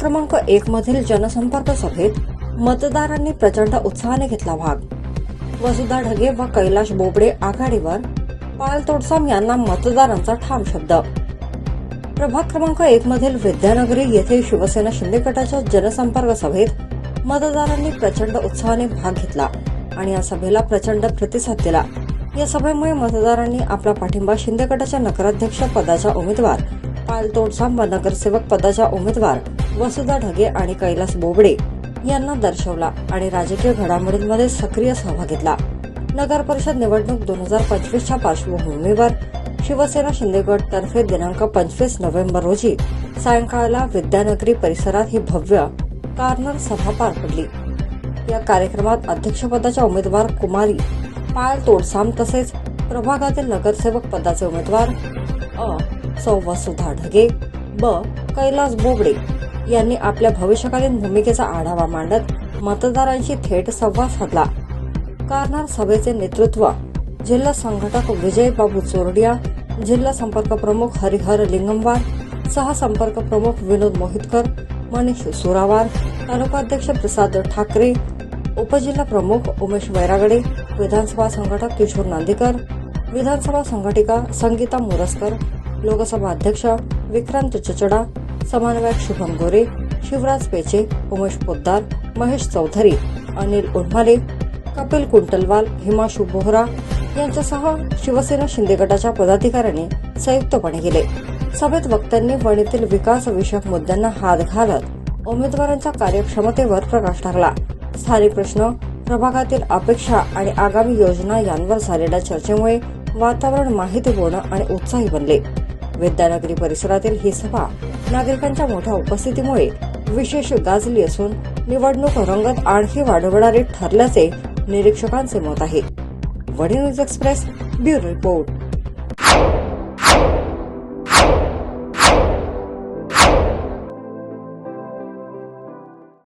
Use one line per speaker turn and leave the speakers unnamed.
क्रमांक एक मधील जनसंपर्क सभेत मतदारांनी प्रचंड उत्साहाने घेतला भाग. वसुधा ढगे व कैलाश बोबडे आघाडीवर पाल तोडसाम यांना मतदारांचा ठाम शब्द. प्रभाग क्रमांक एक मधील विद्यानगरी येथे शिवसेना शिंदे गटाच्या जनसंपर्क सभेत मतदारांनी प्रचंड उत्साहाने भाग घेतला आणि या सभेला प्रचंड प्रतिसाद दिला. या सभेमुळे मतदारांनी आपला पाठिंबा शिंदे गटाच्या नगराध्यक्ष पदाच्या उमेदवार पाल तोडसाम व नगरसेवक पदाच्या उमेदवार वसुधा ढगे आणि कैलास बोबडे यांना दर्शवला आणि राजकीय घडामोडींमध्ये सक्रिय सहभाग घेतला. नगर परिषद निवडणूक दोन हजार पंचवीसच्या पार्श्वभूमीवर शिवसेना शिंदेगड तर्फे दिनांक पंचवीस नोव्हेंबर रोजी सायंकाळला विद्यानगरी परिसरात ही भव्य कार्नर सभा पार पडली. या कार्यक्रमात अध्यक्षपदाच्या उमेदवार कुमारी पायल तोडसाम तसेच प्रभागातील नगरसेवक पदाचे उमेदवार अ. सौ वसुधा ढगे ब. कैलास बोबडे यांनी आपल्या भविष्यकालीन भूमिकेचा आढावा मांडत मतदारांशी थेट संवाद साधला. कारणार सभेचे नेतृत्व जिल्हा संघटक विजय बाबू चोरडिया जिल्हा संपर्क प्रमुख हरिहर लिंगमवार सहसंपर्क प्रमुख विनोद मोहितकर मनीष सुरावार तालुकाध्यक्ष प्रसाद ठाकरे उपजिल्हा प्रमुख उमेश वैरागडे विधानसभा संघटक किशोर नांदेकर विधानसभा संघटिका संगीता मोरसकर लोकसभा अध्यक्ष विक्रांत चचडा समन्वयक शुभम गोरे शिवराज पेचे उमेश पोद्दार महेश चौधरी अनिल उन्हाले कपिल कुंटलवाल हिमाशू बोहरा यांच्यासह शिवसेना शिंदे गटाच्या पदाधिकाऱ्यांनी संयुक्तपणे गेले सभेत वक्त्यांनी वणीतील विकास विषयक मुद्द्यांना हात घालत उमेदवारांच्या कार्यक्षमतेवर प्रकाश टाकला. स्थानिक प्रश्न प्रभागातील अपेक्षा आणि आगामी योजना यांवर झालेल्या चर्चेमुळे वातावरण माहितीपूर्ण आणि उत्साही बनले. विद्यानगरी परिसरातील ही सभा नागरिकांच्या मोठ्या उपस्थितीमुळे विशेष गाजली असून निवडणूक रंगत आणखी वाढवणारी ठरल्याचे निरीक्षकांचे मत आहे. वडी न्यूज एक्सप्रेस ब्युरो रिपोर्ट.